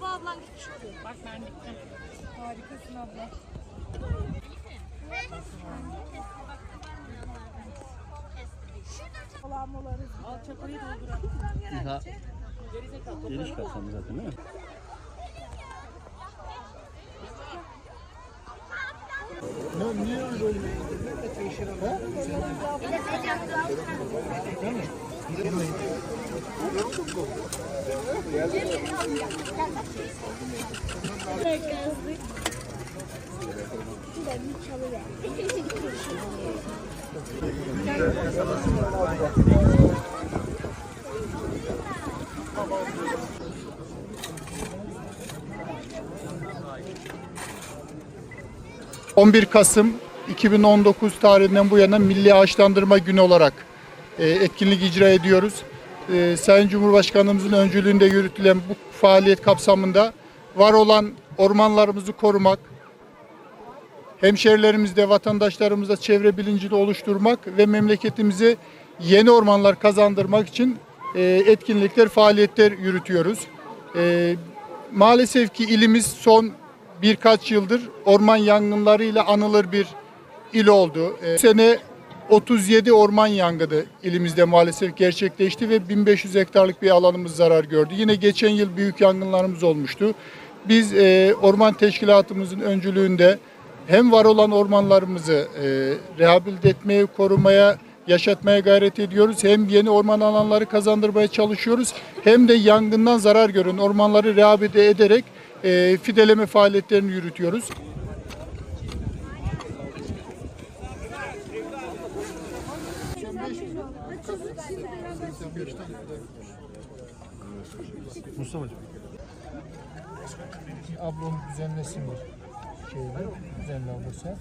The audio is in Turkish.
ablan gitmiş oluyor. Bak ben gittim. Harikasın abla. Salamlarız. Al çapayı dolduralım. Ha. Geniş kapsamlı zaten değil mi? Ee, 11 Kasım 2019 tarihinden bu yana Milli Ağaçlandırma Günü olarak etkinlik icra ediyoruz. E, Sayın Cumhurbaşkanımızın öncülüğünde yürütülen bu faaliyet kapsamında var olan ormanlarımızı korumak, hemşerilerimizde, vatandaşlarımızda çevre bilincini oluşturmak ve memleketimize yeni ormanlar kazandırmak için e, etkinlikler, faaliyetler yürütüyoruz. E, maalesef ki ilimiz son birkaç yıldır orman yangınlarıyla anılır bir il oldu. E, bu sene 37 orman yangını ilimizde maalesef gerçekleşti ve 1500 hektarlık bir alanımız zarar gördü. Yine geçen yıl büyük yangınlarımız olmuştu. Biz e, orman teşkilatımızın öncülüğünde hem var olan ormanlarımızı e, rehabilite etmeye, korumaya, yaşatmaya gayret ediyoruz. Hem yeni orman alanları kazandırmaya çalışıyoruz. Hem de yangından zarar gören ormanları rehabilite ederek e, fideleme faaliyetlerini yürütüyoruz. Ablam düzenlesin bir şeyleri. Düzenle olursa.